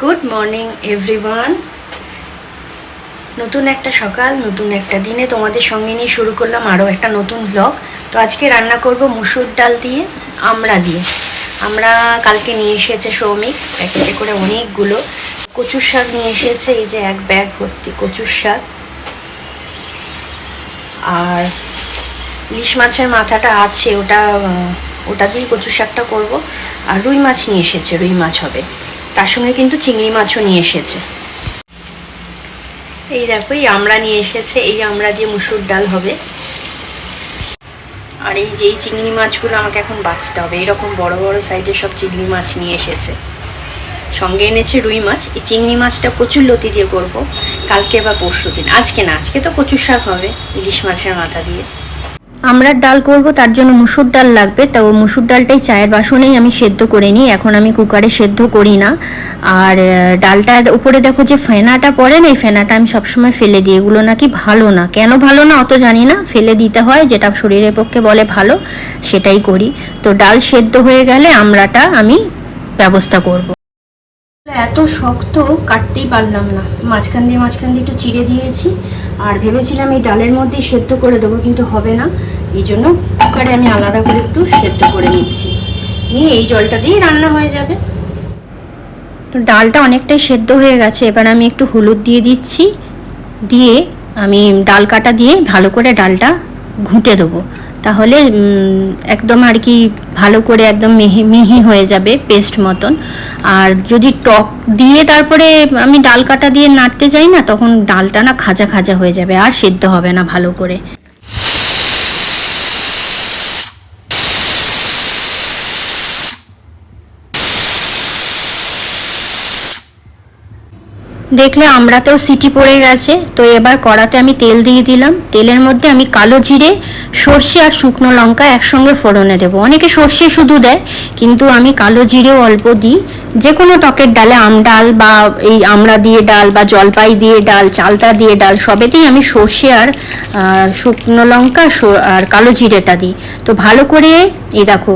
Good morning everyone নতুন একটা সকাল, নতুন একটা দিনে তোমাদের সঙ্গে নিয়ে শুরু করলাম আরও একটা নতুন ব্লগ তো আজকে রান্না করব মুসুর ডাল দিয়ে, আমড়া দিয়ে। আমরা কালকে নিয়ে এসেছে সৌমিক, প্যাকেটে করে অনেকগুলো। কচুর শাক নিয়ে এসেছে, এই যে এক ব্যাগ ভর্তি কচুর শাক। আর ইলিশ মাছের মাথাটা আছে, ওটা ওটা দিয়ে কচুর শাকটা করব। আর রুই মাছ নিয়ে এসেছে, রুই মাছ হবে। তার সঙ্গে কিন্তু চিংড়ি মাছও নিয়ে এসেছে। এই দেখো, এই আমড়া নিয়ে এসেছে, এই আমড়া দিয়ে মুসুর ডাল হবে। আর এই যেই চিংড়ি মাছগুলো আমাকে এখন বাঁচতে হবে, এরকম বড় বড় সাইজের সব চিংড়ি মাছ নিয়ে এসেছে। সঙ্গে এনেছে রুই মাছ, এই চিংড়ি মাছটা প্রচুর লতি দিয়ে করব, কালকে বা পরশু দিন আজকে না, আজকে তো কচুর শাক হবে, ইলিশ মাছের মাথা দিয়ে। আমরা ডাল করব, তার জন্য মুসুর ডাল লাগবে। তো মুসুর ডালটাই চায়ের বাসনেই আমি সেদ্ধ করে নিই। এখন আমি কুকারে সেদ্ধ করি না। আর ডালটার উপরে দেখো যে ফেনাটা পড়ে না, এই ফেনাটা আমি সবসময় ফেলে দিই। এগুলো নাকি ভালো না। কেন ভালো না অত জানি না। ফেলে দিতে হয়, যেটা শরীরের পক্ষে বলে ভালো, সেটাই করি। তো ডাল সেদ্ধ হয়ে গেলে আমরাটা আমি ব্যবস্থা করব। এত শক্ত, কাটতেই পারলাম না। মাঝখান দিয়ে মাঝখান দিয়ে একটু চিড়ে দিয়েছি। আর ভেবেছিলাম এই ডালের মধ্যেই সেদ্ধ করে দেবো, কিন্তু হবে না। এই জন্য কুকারে আমি আলাদা করে একটু সেদ্ধ করে নিচ্ছি। নিয়ে এই জলটা দিয়ে রান্না হয়ে যাবে। তো ডালটা অনেকটাই সেদ্ধ হয়ে গেছে, এবার আমি একটু হলুদ দিয়ে দিচ্ছি। দিয়ে আমি ডাল কাটা দিয়ে ভালো করে ডালটা ঘুঁটে দেবো। তাহলে একদম আর কি ভালো করে একদম মিহি মিহি হয়ে যাবে পেস্ট মতন। আর যদি টক দিয়ে তারপরে আমি ডাল কাটা দিয়ে নাড়তে যাই না, তখন ডালটা না খাজা খাজা হয়ে যাবে, আর সেদ্ধ হবে না ভালো করে। দেখলে আমরাতেও সিটি পড়ে গেছে, তো এবার কড়াতে আমি তেল দিয়ে দিলাম। তেলের মধ্যে আমি কালো জিরে সর্ষে আর শুকনো লঙ্কা একসঙ্গে ফোড়নে দেবো। অনেকে সর্ষে শুধু দেয়, কিন্তু আমি কালো জিরেও অল্প দিই। যে কোনো টকের ডালে আম ডাল বা এই আমড়া দিয়ে ডাল বা জলপাই দিয়ে ডাল, চালতা দিয়ে ডাল, সবেতেই আমি সর্ষে আর শুকনো লঙ্কা আর কালো জিরেটা দিই। তো ভালো করে এই দেখো,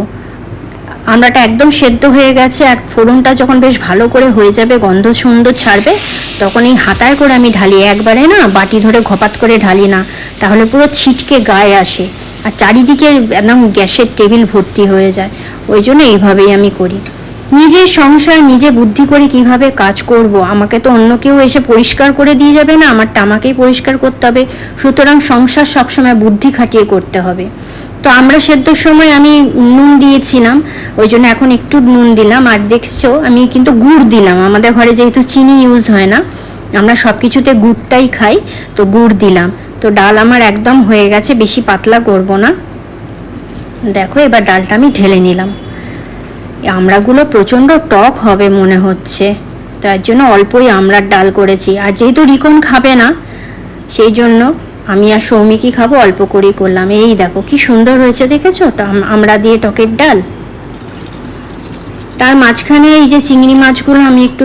আমড়াটা একদম সেদ্ধ হয়ে গেছে আর ফোড়নটা যখন বেশ ভালো করে হয়ে যাবে, গন্ধ সুন্দর ছাড়বে তখন এই হাতায় করে আমি ঢালি। একবারে না বাটি ধরে ঘপাত করে ঢালি না। তাহলে পুরো ছিটকে গায়ে আসে। আর চারিদিকে একদম গ্যাসের টেবিল ভর্তি হয়ে যায়। ওই জন্য এইভাবেই আমি করি। নিজের সংসার, নিজে বুদ্ধি করে কীভাবে কাজ করব? আমাকে তো অন্য কেউ এসে পরিষ্কার করে দিয়ে যাবে না, আমারটা আমাকেই পরিষ্কার করতে হবে। সুতরাং সংসার সবসময় বুদ্ধি খাটিয়ে করতে হবে। তো আমরা সেদ্ধর সময় আমি নুন দিয়েছিলাম, ওই জন্য এখন একটু নুন দিলাম। আর দেখছ, আমি কিন্তু গুড় দিলাম। আমাদের ঘরে যেহেতু চিনি ইউজ হয় না, আমরা সব কিছুতে গুড়টাই খাই, তো গুড় দিলাম। তো ডাল আমার একদম হয়ে গেছে, বেশি পাতলা করব না। দেখো, এবার ডালটা আমি ঢেলে নিলাম। আমড়াগুলো প্রচণ্ড টক হবে মনে হচ্ছে। তার জন্য অল্পই আমড়ার ডাল করেছি। আর যেহেতু রিকন খাবে না, সেই জন্য আমি আর সৌমিকই খাব, অল্প করেই করলাম। এই দেখো, কি সুন্দর হয়েছে, দেখেছ? টা- আম- আমড়া দিয়ে টকের ডাল। তার মাঝখানে এই যে চিংড়ি মাছগুলো আমি একটু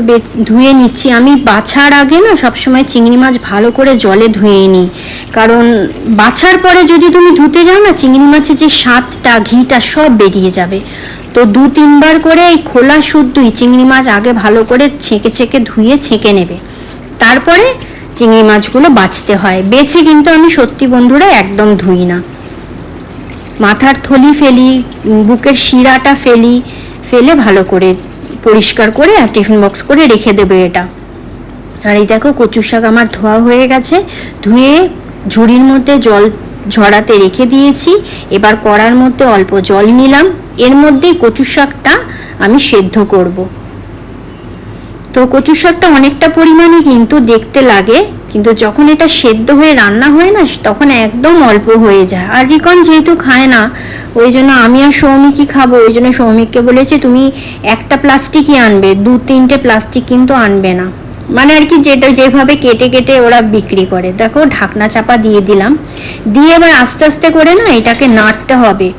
ধুয়ে নিচ্ছি। আমি বাছার আগে না সবসময় চিংড়ি মাছ ভালো করে জলে ধুয়ে নিই। কারণ বাছার পরে যদি তুমি ধুতে যাও না, চিংড়ি মাছের যে স্বাদটা, ঘিটা সব বেরিয়ে যাবে। তো দু তিনবার করে এই খোলা শুদ্ধই চিংড়ি মাছ আগে ভালো করে ছেঁকে ছেঁকে ধুয়ে ছেঁকে নেবে। তারপরে চিংড়ি মাছগুলো বাছতে হয়। বেছে কিন্তু আমি সত্যি বন্ধুরা একদম ধুই না। মাথার থলি ফেলি, বুকের শিরাটা ফেলি ফেলে ভালো করে পরিষ্কার করে আর টিফিন বক্স করে রেখে দেবে এটা। আর এই দেখো কচু শাক আমার ধোয়া হয়ে গেছে, ধুয়ে ঝুড়ির মধ্যে জল ঝরাতে রেখে দিয়েছি। এবার কড়ার মধ্যে অল্প জল নিলাম, এর মধ্যেই কচু শাকটা আমি সেদ্ধ করব। তো কচু শাকটা অনেকটা পরিমাণে কিন্তু দেখতে লাগে কিন্তু যখন এটা সেদ্ধ হয়ে রান্না হয় না, তখন একদম অল্প হয়ে যায়। আর রিকন যেহেতু খায় না, ওই জন্য আমি আর সৌমিকই খাব। ওই জন্য সৌমিককে বলেছি, তুমি একটা প্লাস্টিকই আনবে, দু, তিনটে প্লাস্টিক কিন্তু আনবে না। মানে আর কি, যেটা যেভাবে কেটে কেটে ওরা বিক্রি করে। দেখো, ঢাকনা চাপা দিয়ে দিলাম। দিয়ে এবার আস্তে আস্তে করে না, এটাকে নাড়তে হবে।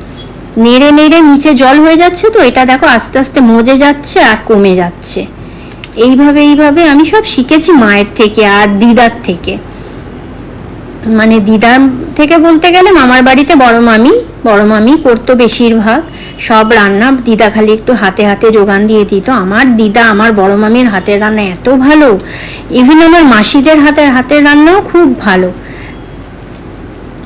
নেড়ে নেড়ে নিচে জল হয়ে যাচ্ছে তো, এটা দেখো আস্তে আস্তে মজে যাচ্ছে আর কমে যাচ্ছে। এইভাবে এইভাবে আমি সব শিখেছি মায়ের থেকে আর দিদার থেকে। মানে দিদার থেকে বলতে গেলে মামার বাড়িতে বড় মামি বড় মামি করতো বেশিরভাগ। সব রান্না দিদা খালি একটু হাতে হাতে যোগান দিয়ে দিত। আমার দিদা, আমার বড় মামির হাতের রান্না এত ভালো। ইভেন আমার মাসিদের হাতের হাতের রান্নাও খুব ভালো।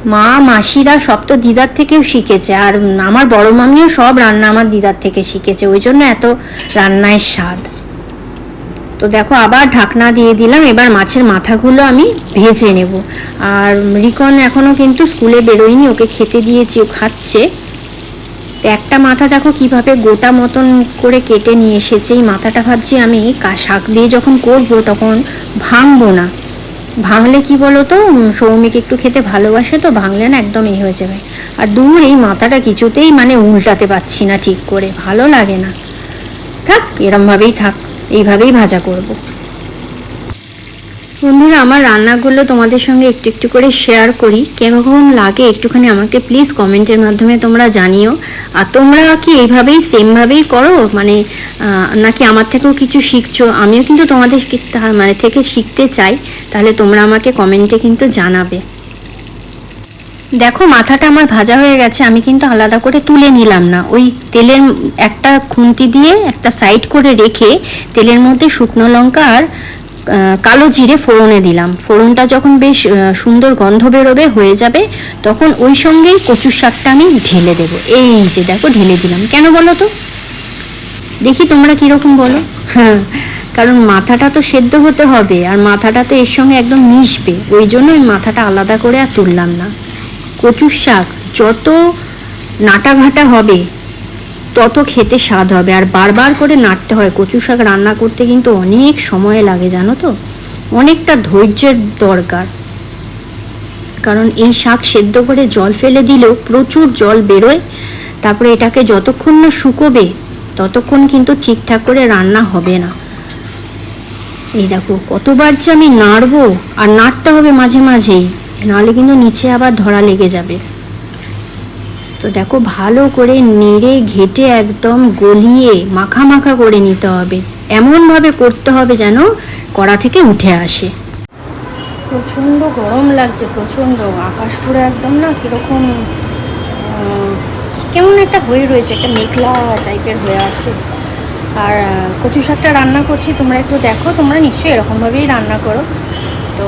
মা, মাসিরা সব তো দিদার থেকেও শিখেছে। আর আমার বড় মামিও সব রান্না আমার দিদার থেকে শিখেছে। ওই জন্য এত রান্নায় স্বাদ। তো দেখো, আবার ঢাকনা দিয়ে দিলাম। এবার মাছের মাথাগুলো আমি ভেজে নেব। আর রিকন এখনও কিন্তু স্কুলে বেরোয়নি, ওকে খেতে দিয়েছি, ও খাচ্ছে। একটা মাথা দেখো কীভাবে গোটা মতন করে কেটে নিয়ে এসেছে। এই মাথাটা ভাবছি আমি শাক দিয়ে যখন করব তখন ভাঙবো না। ভাঙলে কি বলো তো সৌমিক একটু খেতে ভালোবাসে তো, ভাঙলে না একদম এই হয়ে যাবে। আর দূর এই মাথাটা কিছুতেই মানে উল্টাতে পারছি না ঠিক করে, ভালো লাগে না। থাক, এরমভাবেই থাক। এইভাবেই ভাজা করব। বন্ধুরা, আমার রান্নাগুলো তোমাদের সঙ্গে একটু একটু করে শেয়ার করি। কেরকম লাগে একটুখানি আমাকে প্লিজ কমেন্টের মাধ্যমে তোমরা জানিও। আর তোমরা কি এইভাবেই সেমভাবেই করো? মানে নাকি আমার থেকেও কিছু শিখছো? আমিও কিন্তু তোমাদের মানে থেকে শিখতে চাই। তাহলে তোমরা আমাকে কমেন্টে কিন্তু জানাবে। দেখো, মাথাটা আমার ভাজা হয়ে গেছে, আমি কিন্তু আলাদা করে তুলে নিলাম না। ওই তেলের একটা খুন্তি দিয়ে একটা সাইড করে রেখে তেলের মধ্যে শুকনো লঙ্কা আর কালো জিরে ফোড়নে দিলাম। ফোড়নটা যখন বেশ সুন্দর গন্ধ বেরোবে, হয়ে যাবে, তখন ওই সঙ্গেই কচুর শাকটা আমি ঢেলে দেবো। এই যে দেখো, ঢেলে দিলাম। কেন বলো তো? দেখি তোমরা কীরকম বলো। হ্যাঁ কারণ মাথাটা তো সেদ্ধ হতে হবে, আর মাথাটা তো এর সঙ্গে একদম মিশবে। ওই জন্য ওই মাথাটা আলাদা করে আর তুললাম না। কচুর শাক যত নাটা ঘাটা হবে, তত খেতে স্বাদ হবে। আর বারবার করে নাড়তে হয়। কচু শাক রান্না করতে কিন্তু অনেক সময় লাগে, জানো তো? অনেকটা ধৈর্যের দরকার। কারণ এই শাক সেদ্ধ করে জল ফেলে দিলেও প্রচুর জল বেরোয়। তারপরে এটাকে যতক্ষণ না শুকোবে, ততক্ষণ কিন্তু ঠিকঠাক করে রান্না হবে না। এই দেখো, কতবার যে আমি নাড়বো, আর নাড়তে হবে মাঝে মাঝেই। নাহলে কিন্তু নিচে আবার ধরা লেগে যাবে। তো দেখো, ভালো করে নেড়ে ঘেটে একদম গলিয়ে মাখা মাখা করে নিতে হবে। এমনভাবে করতে হবে যেন কড়া থেকে উঠে আসে। প্রচণ্ড গরম লাগছে, প্রচণ্ড। আকাশ পুরো একদম না কীরকম কেমন একটা হয়ে রয়েছে, একটা মেঘলা টাইপের হয়ে আছে। আর কচু শাকটা রান্না করছি, তোমরা একটু দেখো, তোমরা নিশ্চয়ই এরকমভাবেই রান্না করো। তো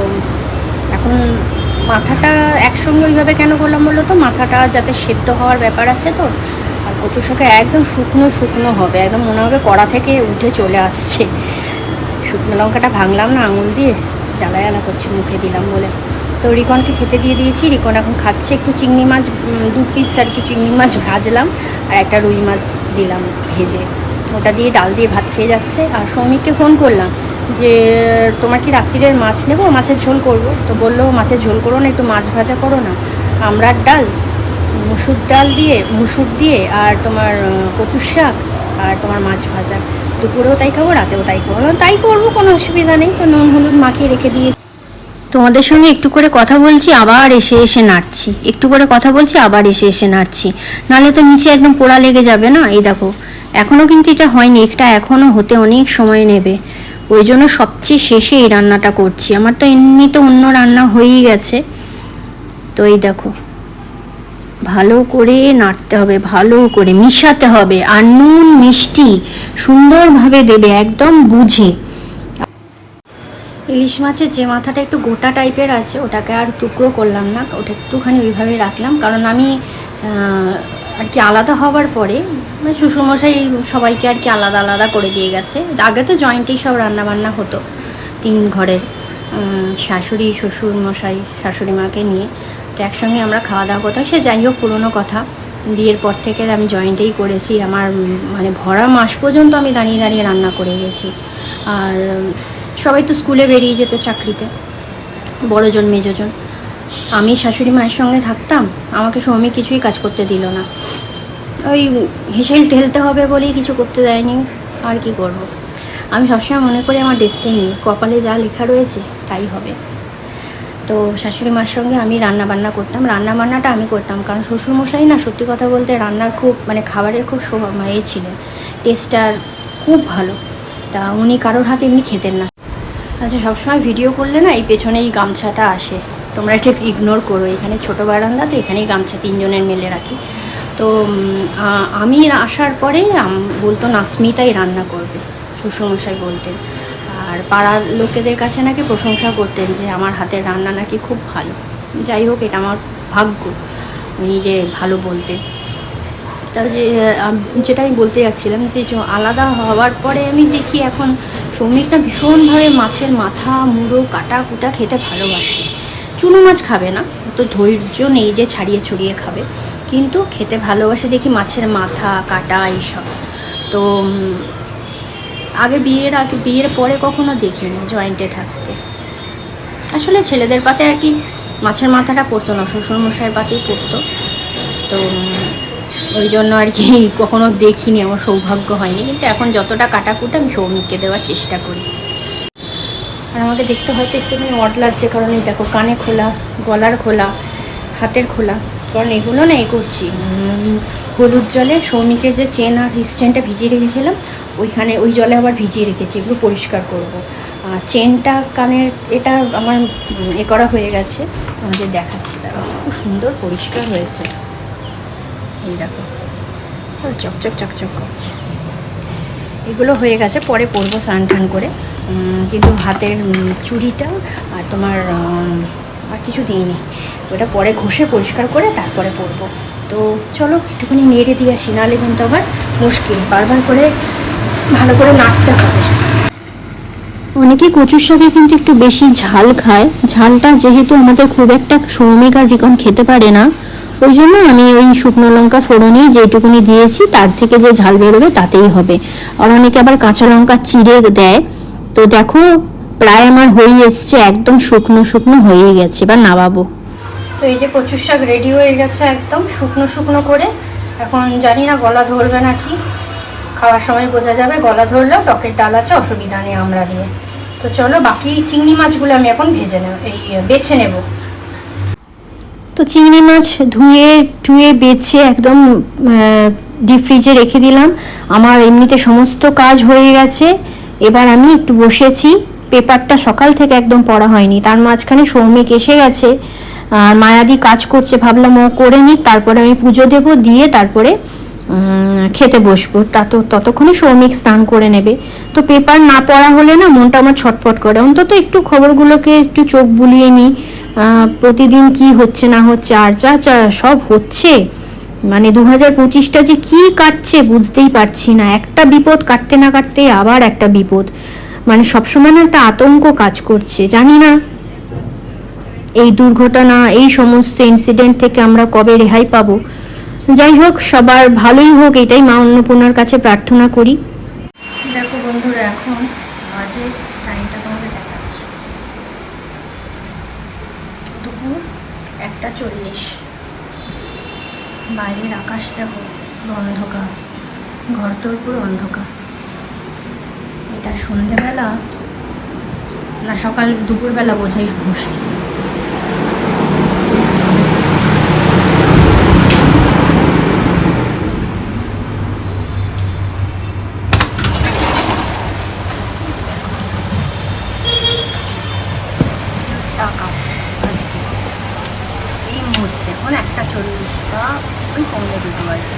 এখন মাথাটা একসঙ্গে ওইভাবে কেন করলাম বলো তো? মাথাটা যাতে সেদ্ধ হওয়ার ব্যাপার আছে তো? আর কচু শাকে একদম শুকনো শুকনো হবে, একদম মনে হবে কড়া থেকে উঠে চলে আসছে। শুকনো লঙ্কাটা ভাঙলাম না, আঙুল দিয়ে জ্বালা জ্বালা করছে, মুখে দিলাম বলে। তো রিকনকে খেতে দিয়ে দিয়েছি, রিকন এখন খাচ্ছে, একটু চিংড়ি মাছ দু পিস আর কি চিংড়ি মাছ ভাজলাম, আর একটা রুই মাছ দিলাম ভেজে। ওটা দিয়ে ডাল দিয়ে ভাত খেয়ে যাচ্ছে, আর সৌমিককে ফোন করলাম যে, তোমার কি রাত্রিরের মাছ নেব? মাছের ঝোল করব। তো বলল, মাছের ঝোল করো না, একটু মাছ ভাজা করো না। আমরার ডাল, মুসুর ডাল দিয়ে, মুসুর দিয়ে আর তোমার কচুর শাক আর তোমার মাছ ভাজা। দুপুরেও তাই খাব, রাতেও তাই খাব। তাই করব, কোনো অসুবিধা নেই। তো নুন, হলুদ মাখিয়ে রেখে দিয়ে তোমাদের সঙ্গে একটু করে কথা বলছি, আবার এসে এসে নাড়ছি। একটু করে কথা বলছি, আবার এসে এসে নাড়ছি। নাহলে তো নিচে একদম পোড়া লেগে যাবে না? এই দেখো এখনও কিন্তু এটা হয়নি এটা এখনও হতে অনেক সময় নেবে। ওই জন্য সবচেয়ে শেষে এই রান্নাটা করছি। আমার তো এমনি তো অন্য রান্না হয়েই গেছে। তো এই দেখো, ভালো করে নাড়তে হবে, ভালো করে মিশাতে হবে, আর নুন, মিষ্টি সুন্দরভাবে দেবে, একদম বুঝে। ইলিশ মাছের যে মাথাটা একটু গোটা টাইপের আছে, ওটাকে আর টুকরো করলাম না, ওটা একটুখানি ওইভাবে রাখলাম, কারণ আমি আর কি আলাদা হওয়ার পরে মানে শ্বশুরমশাই সবাইকে আর কি আলাদা আলাদা করে দিয়ে গেছে। আগে তো জয়েন্টেই সব রান্না বান্না হতো, তিন ঘরের শাশুড়ি শ্বশুর মশাই শাশুড়ি মাকে নিয়ে। তো একসঙ্গে আমরা খাওয়া দাওয়া করতাম। সে যাই হোক, পুরোনো কথা। বিয়ের পর থেকে আমি জয়েন্টেই করেছি। আমার মানে ভরা মাস পর্যন্ত আমি দাঁড়িয়ে দাঁড়িয়ে রান্না করে গেছি। আর, সবাই তো স্কুলে বেরিয়ে যেত চাকরিতে। বড়জন, মেজজন। আমি শাশুড়ি মায়ের সঙ্গে থাকতাম, আমাকে সৌমি কিছুই কাজ করতে দিল না। ওই হেসেল ঠেলতে হবে বলেই কিছু করতে দেয়নি, আর কি করব। আমি সবসময় মনে করি আমার ডেস্টিনি কপালে যা লেখা রয়েছে, তাই হবে। তো শাশুড়ি মার সঙ্গে আমি রান্না বান্না করতাম। রান্না বান্নাটা আমি করতাম, কারণ শ্বশুরমশাই না সত্যি কথা বলতে রান্নার খুব মানে খাবারের খুব মানে এ ছিলেন। টেস্টার খুব ভালো। তা উনি কারোর হাতে এমনি খেতেন না। আচ্ছা সবসময় ভিডিও করলে না এই পেছনে এই গামছাটা আসে। তোমরা এটা ইগনোর করো। এখানে ছোট বারান্দা, তো এখানেই গামছা তিনজনের মেলে রাখি। তো আমি আসার পরে বলতো নাসমিতাই রান্না করবে শ্বশুরমশাই বলতেন। আর পাড়ার লোকেদের কাছে নাকি প্রশংসা করতেন যে, আমার হাতের রান্না নাকি খুব ভালো। যাই হোক, এটা আমার ভাগ্য, উনি যে ভালো বলতেন। তা যে যেটা আমি বলতে যাচ্ছিলাম যে আলাদা হওয়ার পরে আমি দেখি এখন শ্রমিকটা ভীষণভাবে মাছের মাথা, মুড়ো কাটা কুটা খেতে ভালোবাসে। চুনো মাছ খাবে না। তো ধৈর্য নেই যে ছাড়িয়ে ছড়িয়ে খাবে। কিন্তু খেতে ভালোবাসে দেখি মাছের মাথা, কাটা এইসব। তো আগে বিয়ের আগে, বিয়ের পরে কখনো দেখিনি জয়েন্টে থাকতে। আসলে ছেলেদের পাতে আর কি মাছের মাথাটা পড়তো না, শ্বশুরমশাইয়ের পাতেই পড়তো। তো ওই জন্য আর কি কখনো দেখিনি, আমার সৌভাগ্য হয়নি। কিন্তু এখন যতটা কাটা কাটাকুটা আমি সৌমিককে দেওয়ার চেষ্টা করি। আর আমাকে দেখতে হয়তো একটুখানি অড লাগছে, কারণ এই দেখো কানে খোলা, গলার খোলা, হাতের খোলা, কারণ এগুলো না এ করছি। হলুদ জলে সৌমিকের যে চেন আর রিস্টেনটা ভিজিয়ে রেখেছিলাম, ওইখানে ওই জলে আবার ভিজিয়ে রেখেছি, এগুলো পরিষ্কার করব। আর চেনটা কানের, এটা আমার এ করা হয়ে গেছে আমাদের দেখাচ্ছি। খুব সুন্দর পরিষ্কার হয়েছে। এই দেখো, চকচক চকচক করছে। এগুলো হয়ে গেছে, পরে পরবো স্নান টান করে। কিন্তু হাতের চুড়িটা আর তোমার আর কিছু দিইনি। ওটা পরে ঘষে পরিষ্কার করে তারপরে পরবো। তো চলো, একটুখানি নেড়ে দিয়ে আসি, নাহলে কিন্তু আবার মুশকিল। বারবার করে ভালো করে নাড়তে হবে। অনেকে কচুর শাকে কিন্তু একটু বেশি ঝাল খায়। ঝালটা যেহেতু আমাদের খুব একটা সৌমিক আর রিকন খেতে পারে না ওই জন্য আমি ওই শুকনো লঙ্কা ফোড়নে যেটুকুনি দিয়েছি, তার থেকে যে ঝাল বেরোবে তাতেই হবে। আর অনেকে আবার কাঁচা লঙ্কা চিড়ে দেয়। তো দেখো, প্রায় আমার হয়ে এসছে, একদম শুকনো শুকনো হয়ে গেছে। এবার নামাবো। তো এই যে কচুর শাক রেডি হয়ে গেছে একদম, শুকনো শুকনো করে। এখন জানি না গলা ধরবে নাকি। খাওয়ার সময় বোঝা যাবে, গলা ধরলেও টকের ডাল আছে, অসুবিধা নেই আমরা দিয়ে। তো চলো, বাকি চিংড়ি মাছগুলো আমি এখন ভেজে নেব, এই, বেছে নেব। তো চিংড়ি মাছ ধুয়ে, টুয়ে, বেছে একদম ডিপ ফ্রিজে রেখে দিলাম। আমার এমনিতে সমস্ত কাজ হয়ে গেছে। এবার আমি একটু বসেছি। পেপারটা সকাল থেকে একদম পড়া হয়নি। তার মাঝখানে সৌমিক এসে গেছে। আর মায়াদি কাজ করছে। ভাবলাম ও করে নিক। তারপরে আমি পুজো দেব, দিয়ে তারপরে খেতে বসবো। তা তো ততক্ষণে সৌমিক স্নান করে নেবে। তো পেপার না পড়া হলে না মনটা আমার ছটফট করে। অন্তত একটু খবরগুলোকে একটু চোখ বুলিয়ে নিই। প্রতিদিন কি হচ্ছে না হচ্ছে, আর যা যা সব হচ্ছে মানে দু হাজার পঁচিশটা যে কি কাটছে বুঝতেই পারছি না। একটা বিপদ কাটতে না কাটতে আবার একটা বিপদ। মানে সবসময় না একটা আতঙ্ক কাজ করছে, জানি না। এই দুর্ঘটনা, এই সমস্ত ইনসিডেন্ট থেকে আমরা কবে রেহাই পাবো। যাই হোক, সবার ভালোই হোক, এটাই মা অন্নপূর্ণার কাছে প্রার্থনা করি। দেখো বন্ধুরা, এখন টাইমটা তোমাকে দেখাচ্ছি। দুপুর একটা চল্লিশ। বাইরের আকাশ দেখো, অন্ধকার। ঘর তোর পুরো অন্ধকার। এটা সন্ধেবেলা না, সকাল দুপুরবেলা বোঝাই মুশকিল হচ্ছে আকাশ আজকে এই মুহূর্তে এখন একটা চল্লিশটা ওই পৌনে দুটো বাজে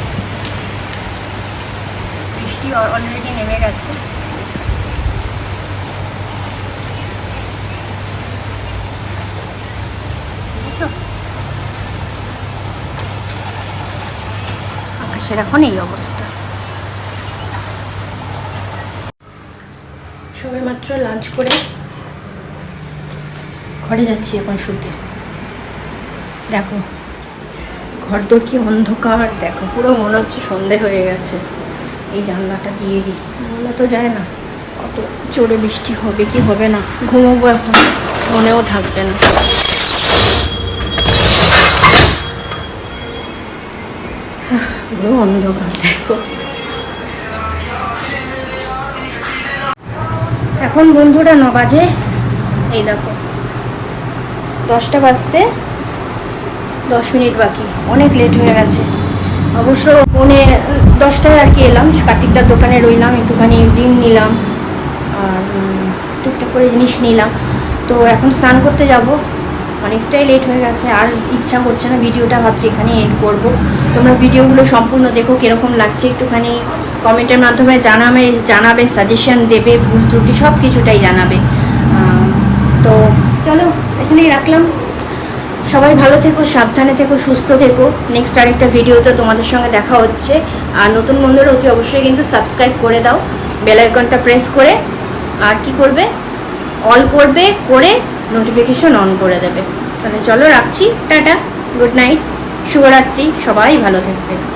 বৃষ্টি অলরেডি নেমে গেছে। আকাশের এখন এই অবস্থা। সবে মাত্র লাঞ্চ করে ঘরে যাচ্ছি এখন শুতে। দেখো ঘর তোর কি অন্ধকার? দেখো, পুরো মনে হচ্ছে সন্ধে হয়ে গেছে। এই জানলাটা দিয়ে দিই। বলা তো যায় না, কত জোরে বৃষ্টি হবে কি হবে না। ঘুমোবো এখন, মনেও থাকবে না। পুরো অন্ধকার, দেখো। এখন বন্ধুরা ন বাজে। এই দেখো, দশটা বাজতে দশ মিনিট বাকি। অনেক লেট হয়ে গেছে। অবশ্য পৌনে দশটায় আর কি এলাম, কার্তিকদার দোকানে রইলাম, একটুখানি ডিম নিলাম, আর টুকটাক করে জিনিস নিলাম। তো এখন স্নান করতে যাব। অনেকটাই লেট হয়ে গেছে, আর ইচ্ছা করছে না। ভিডিওটা ভাবছি এখানে এড করব। তোমরা ভিডিওগুলো সম্পূর্ণ দেখো, কীরকম লাগছে একটুখানি কমেন্টের মাধ্যমে জানাবে জানাবে সাজেশন দেবে, ভুল ত্রুটি সব কিছুটাই জানাবে তো চলো, এখানেই রাখলাম। সবাই ভালো থেকো, সাবধানে থেকো, সুস্থ থেকো। নেক্সট আরেকটা ভিডিওতে তোমাদের সঙ্গে দেখা হচ্ছে। আর নতুন বন্ধুরা অতি অবশ্যই কিন্তু সাবস্ক্রাইব করে দাও বেল আইকনটা প্রেস করে। আর কি করবে? অল করবে, করে নোটিফিকেশন অন করে দেবে। তাহলে চলো রাখছি, টাটা গুড নাইট শুভরাত্রি, সবাই ভালো থাকবে।